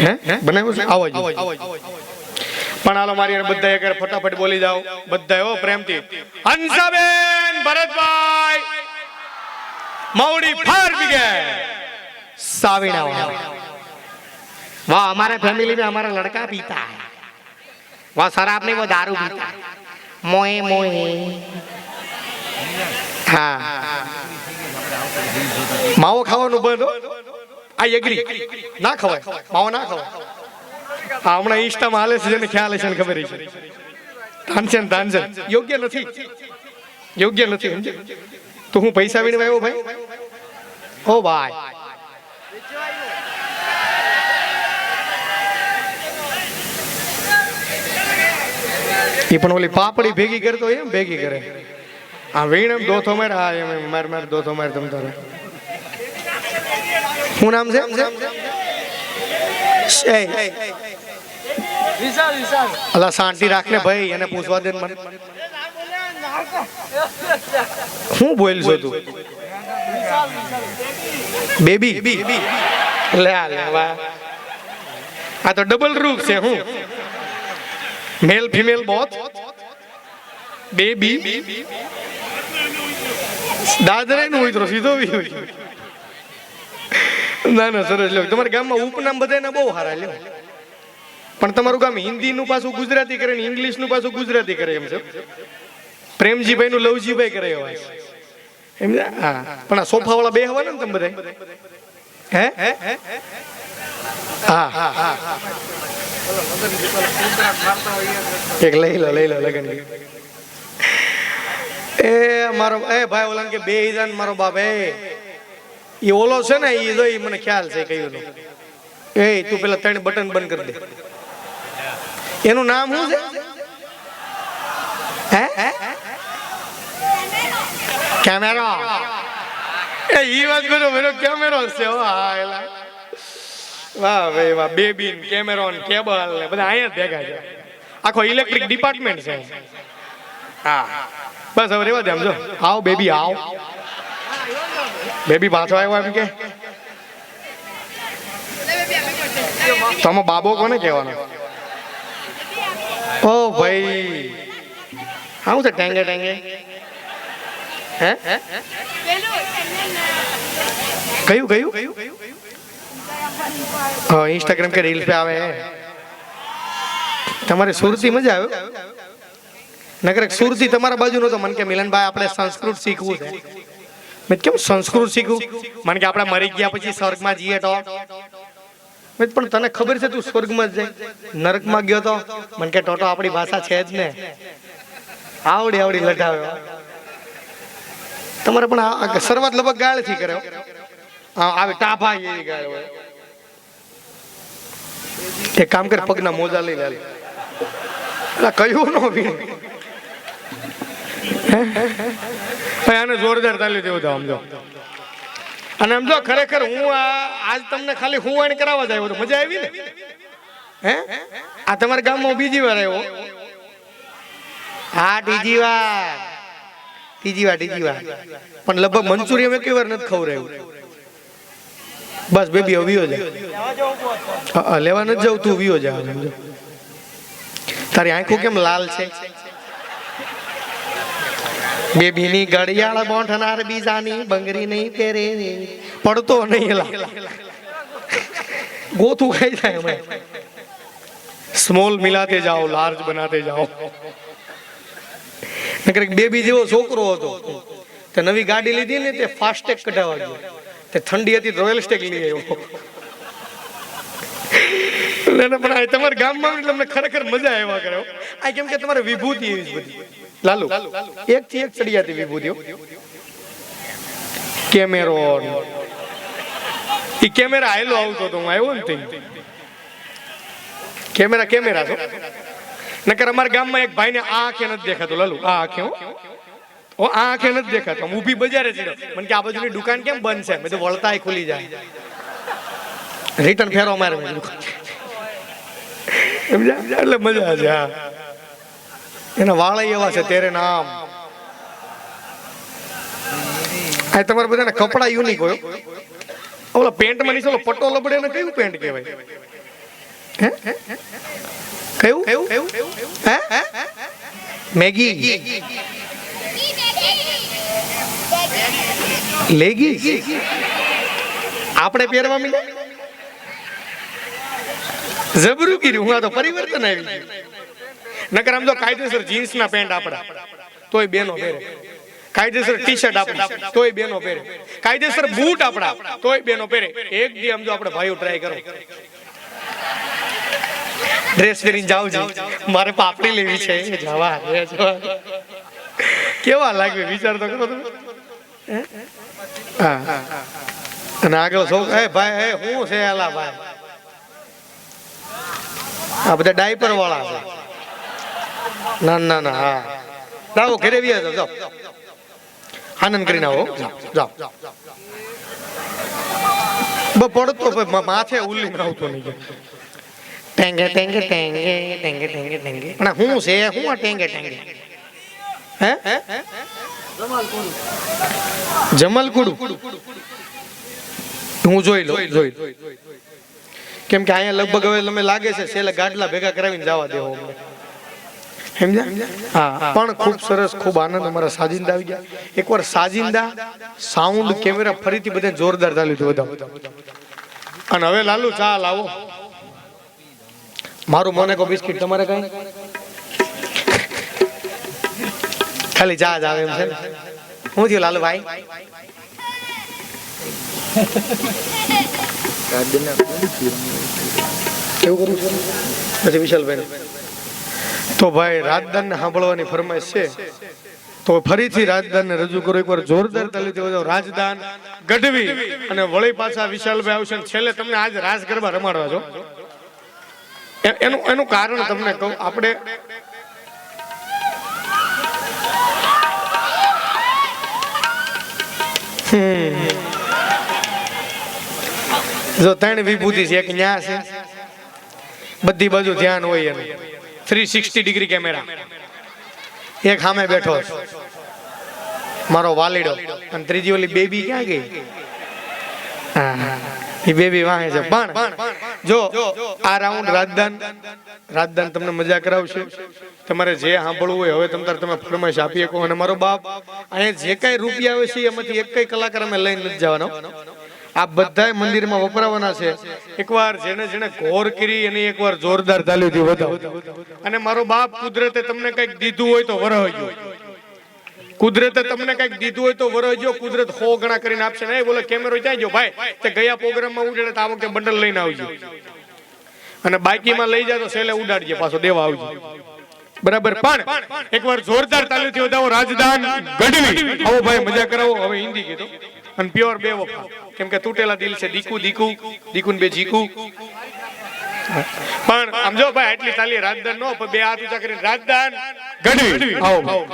હે બનાવ્યું છે આવો જ પણ હાલો મારી હારે બધા એક હારે ફટાફટ બોલી જાઓ બધા હો પ્રેમથી હંસાબેન ભરતભાઈ મૌડી ફાર બ્રિગેડ સાવીણા વાળા वो हमारे फैमिली में हमारा लड़का पीता है वो शराब नहीं वो दारू पीता है मोए मोए हाँ માવો ખાવાનું બંધ આ એગ્રી ના ખવાય માવો ના ખવાય હા હમણાં ઇન્સ્ટામાં હાલે છે જેને ખ્યાલ છે ખબર છે તાનસેન તાનસેન યોગ્ય નથી યોગ્ય નથી સમજે તો હું પૈસા વીણવા આવ્યો ભાઈ ઓ ભાઈ એ પણ ઓલી પાપડી ભેગી કરતો એમ ભેગી કરે આ વીણ એમ દોથો માર હા એમ એમ માર માર દોથો માર તમ તારે શું નામ છે? અલા, શાંતિ રાખ ને ભાઈ, એને પૂછવા દે મને. શું બોલ છો તું? બેબી. લે, આ લે, વાહ. આ તો ડબલ રૂપ છે, હું. મેલ ફિમેલ બોથ બેબી દાદરે નું હોય તો સીધો બી. હોય ના ના, સરસ. લ્યો, તમારા ગામમાં ઉપનામ બધાને બહુ સારા લ્યો. પણ તમારું ગામ હિન્દીનું પાછું ગુજરાતી કરે ને ઇંગ્લિશનું પાછું ગુજરાતી કરે એમ છે. પ્રેમજીભાઈ નું લવજીભાઈ કરે એવા. એમ? હા. પણ આ સોફા વાળા બે હવા ને તમે બધા હે? હા. હા હા એક લઈ લો લઈ લો, લગન એ મારો, એ ભાઈ ઓલા કે બે ઈદાન મારો બાપ, એ. ઈ ઓલો છે ને એ જોઈ મને ખ્યાલ છે કયું એ, તું પેલા ત્રણ બટન બંધ કરી દે. એનું નામ શું છે? હે? એ, ઈ વાત કરો, મેરો કેમેરો છે, હા એલા. વાહ, ભાઈ, વાહ બેબી ને ને કેબલ ને બધા અહીંયા જ ભેગા છે. આખો ઇલેક્ટ્રિક ડિપાર્ટમેન્ટ છે. હા. બસ, હવે રેવા દે આમ, જો. આવ, બેબી, આવ. બેબી પાછો આવ્યો એમ કે? તમે બાબો કોને કહેવાનો? ઓ ભાઈ. શું છે ટેંગે ટેંગે? હે? કયું કયું? હા ઇન્સ્ટાગ્રામ કે રીલ પે આવે તમારે સુરતી મજા આવે નગર સુરતી તમારા બાજુ નો તો મન કે મિલનભાઈ આપણે સંસ્કૃત શીખવું છે. મેં કેમ સંસ્કૃત શીખ્યું મને કે આપણે મરી ગયા પછી સ્વર્ગમાં જઈએ તો? મેં પણ તને ખબર છે તું સ્વર્ગમાં જ જાય. નરકમાં ગયો તો? મને કે ટોટો, આપણી ભાષા છે જ ને. આવડી આવડી લઢાવ્યો તમારે પણ શરૂઆત લગભગ ગાળથી કર્યો હો. આવે ટાફા એ ગાળ હોય. એક કામ કર, પગના મોજા લઈ લે. કયું નો આને જોરદાર તાલી દેવું તો સમજો અને સમજો ખરેખર હું આ આજ તમને ખાલી હું વાણી કરાવવા જ આવ્યો હતો. મજા આવી ને? હે? આ તમારા ગામમાં બીજી વાર આવ્યો. હા, ત્રીજી વાર. ત્રીજી વાર ત્રીજી વાર. પણ લગભગ મંચુરિયમ એક વાર નથી ખવડાવ્યું. બસ, બેબી, હવે વિયો જા. લેવા નથી જવું તું વિયો જા. તારી આંખો કેમ લાલ છે? બેબીની ઘડિયાળ બોંઠનાર બીજાની બંગરી નહીં પહેરે પડતો નહીં ગોથું ખાઈ જાય અમે. સ્મોલ મિલાતે જાઓ લાર્જ બનાતે જાઓ. નકર બેબી જેવો છોકરો હતો. તે નવી ગાડી લીધી ને તે ફાસ્ટેગ કઢાવવા ગયો. તે ઠંડી હતી રોયલ સ્ટેગ લઈ આવ્યો. પણ તમારા ગામમાં તમને ખરેખર મજા આવ્યા કર્યો. આ કેમ કે તમારે વિભૂતિ એવી બધી. લાલુ એક થી એક ચડિયાતી વિભૂતિઓ કેમેરો ઈ કેમેરા આયલો આવતો તો હું આવ્યો ને તે કેમેરા કેમેરા છો? નકર અમારા ગામમાં એક ભાઈને આ આંખે નથી દેખાતો લાલુ આ આંખે હો. ઓ આ આંખે નથી દેખાતો. હું ઊભી બજારે છે મને કે આ બાજુની દુકાન કેમ બંધ છે? મેં તો વળતાય ખુલી જાય. રિટર્ન ફેરો મારે મેં એટલે મજા છે હા. એના વાળા એવા છે તેરે નામ. આ તમારા બધાને કપડા યુનિક હોય ઓલા પેન્ટમાં નીચે ઓલો પટ્ટો લબડે ને કયું પેન્ટ કહેવાય? હે? કયું? હે? મેગી. લેગી આપણે પહેરવા મીડ્યા જબરું કર્યું, હું આ તો પરિવર્તન આવી ગયું. નકર આમ તો કાયદેસર જીન્સ ના પેન્ટ આપડા. તોય બેનો પહેરે. કાયદેસર ટી શર્ટ આપડા. તોય બેનો પહેરે. કાયદેસર બૂટ આપડા. તોય બેનો પહેરે. એક દી આમ જો આપણે ભાઈઓ ટ્રાય કરો. ડ્રેસ પહેરીને જાવ જી. મારે પાપડી લેવી છે. જવા રે જવા. કેવા લાગે વિચાર તો કરો તમે? હા? અને આગળ સૌ એ ભાઈ, એ હું છે આલા ભાઈ? આ બધા ડાયપર વાળા છે. ના ના ના, હા. જાઓ ઘરે બી જાઓ જાઓ. આનંદ કરીને આવો જાઓ જાઓ. બ- પડતો ભાઈ માથે ઉલ્લી આવતો નહીં ટેંગે ટેંગે ટેંગે ટેંગે ટેંગે ટેંગે. પણ હું છે, હું આ ટેંગે ટેંગે. હે? જમલકુડુ. હું જોઈ લઉં, જોઈ. કેમ કે અહીંયા લગભગ હવે તમે લાગે છે, છેલ્લે ગાડલા ભેગા કરાવીને જવા દેવો. સમજ્યા? હા પણ ખૂબ સરસ ખૂબ આનંદ અમારા સાજિંદા આવી ગયા. એકવાર સાજિંદા સાઉન્ડ કેમેરા ફરીથી બધા જોરદાર ચાલ્યું હતું. બધા અને હવે લાલુ ચા લાવો. મારું મોનેકો બિસ્કિટ તમારે કઈ? ખાલી ચા જ આવે એમ છે હું થયું લાલુભાઈ એવું કરું છું? પછી વિશાલભાઈ તો ભાઈ રાજદાન સાંભળવાની ફરમાઈશ છે. તો ફરીથી રાજદાન ને રજૂ કરો. એકવાર જોરદાર તાલીથી બજાવો રાજદાન, ગઢવી અને વળી પાછા વિશાલભાઈ આવશે છેલ્લે તમને આજ રાસ ગરબા રમાડવા છો એનું એનું કારણ તમને કહું. આપણે જો ત્રણ વિભૂતિ છે, એક ન્યા છે. બધી બાજુ ધ્યાન હોય એનું. થ્રી સિક્સટી ડિગ્રી કેમેરા એક સામે બેઠો મારો વાલીડો. અને ત્રીજી ઓલી બેબી ક્યાં ગઈ? એ બેબી વાહે છે. પણ જો, આ રાઉન્ડ રાજદાન. રાજદાન તમને મજા કરાવશે. તમારે જે સાંભળવું હોય, હવે તમારે તમે ફરમાઈશ આપી શકો. અને મારો બાપ, અહીંયા જે કઈ રૂપિયા આવે છે, એમાંથી એક કઈ કલાકાર અમે લઈને જવાનો આ બધા મંદિરમાં વપરાવાના છે. એકવાર જેને જેને ઘોર કરી અને એકવાર જોરદાર તાલ્યું થી વધાવો. અને મારો બાપ કુદરતે તમને કંઈક દીધું હોય તો વરહજો. કુદરતે તમને કંઈક દીધું હોય તો વરહજો. કુદરત હો ગણા કરીને આપશે. નહીં બોલે, કેમેરો જાય ગયો, ભાઈ. તે ગયા પ્રોગ્રામમાં ઉડે તો આ વખતે બંડલ લઈને આવજો. અને બાઇકીમાં લઈ જાય તો સેલે ઉડાડજે, પાછો દેવા આવજો. બરાબર. પણ એકવાર જોરદાર તાલીથી વધાવો, રાજધાન ગઢવી. આવો ભાઈ, મજા કરાવો. હવે હિન્દી કીધું. અને પ્યોર બે વફા કેમ કે તૂટેલા દિલ છે દીકુ દીકુ દીકુ બે જીકુ પણ સમજો ભાઈ આટલી તાલી રાજદાન નો બે હાથ ઊંચા કરીને રાજદાન ગઢવી. આવો.